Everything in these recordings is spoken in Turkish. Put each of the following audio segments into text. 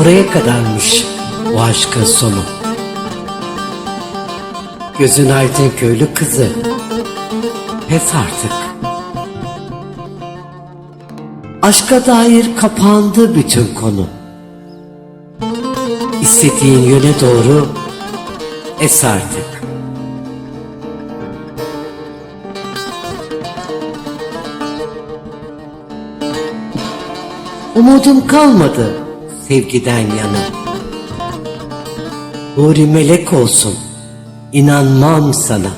Buraya kadarmış bu aşkın sonu. Gözün aydın köylü kızı. Pes artık. Aşka dair kapandı bütün konu. İstediğin yöne doğru es artık. Umudum kalmadı sevgiden yana. Huri melek olsun, inanmam sana.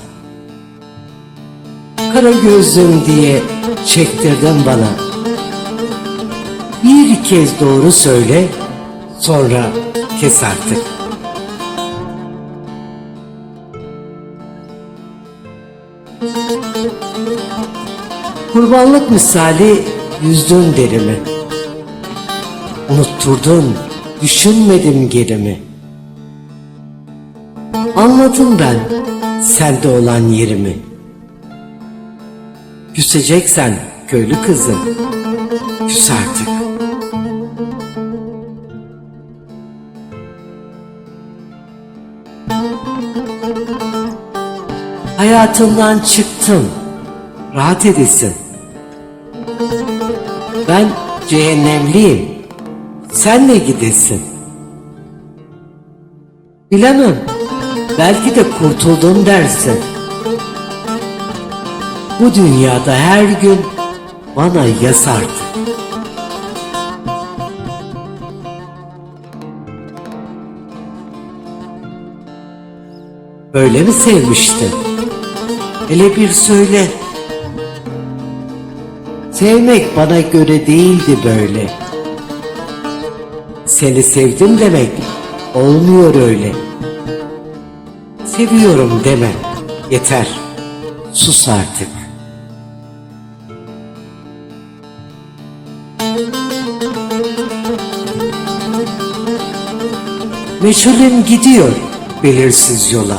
Kara gözlüm diye çektirdin bana. Bir kez doğru söyle, sonra kes artık. Kurbanlık misali yüzdün derimi. Unutturdun, düşünmedim gerimi. Anladım ben sende olan yerimi. Küseceksen köylü kızı, küs artık. Hayatından çıktım, rahat edesin. Ben cehennemliyim, sen ne gidesin? Bilemem, belki de kurtuldum dersin. Bu dünyada her gün bana yas artık. Böyle mi sevmiştin? Hele bir söyle. Sevmek bana göre değildi böyle. Seni sevdim demek olmuyor öyle. Seviyorum deme. Yeter. Sus artık. Meçhulüm gidiyor belirsiz yola.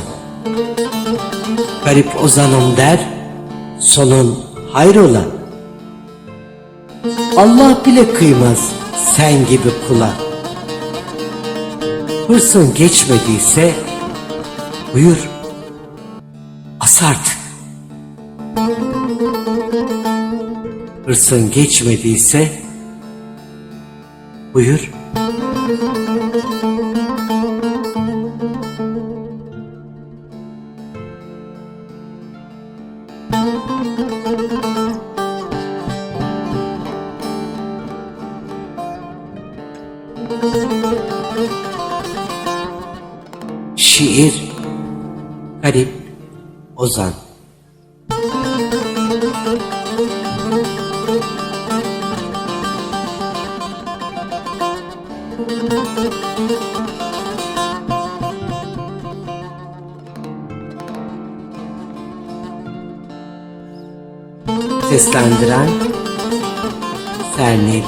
Garip ozanım der, sonun hayrola. Allah bile kıymaz sen gibi kula. Hırsın geçmediyse buyur as artık. Hırsın geçmediyse buyur Şiir Garip Ozan. Seslendiren Sernil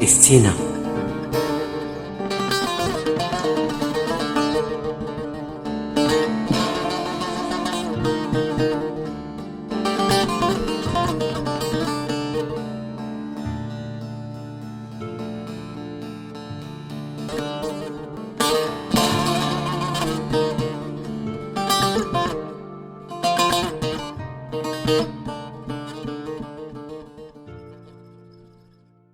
Estina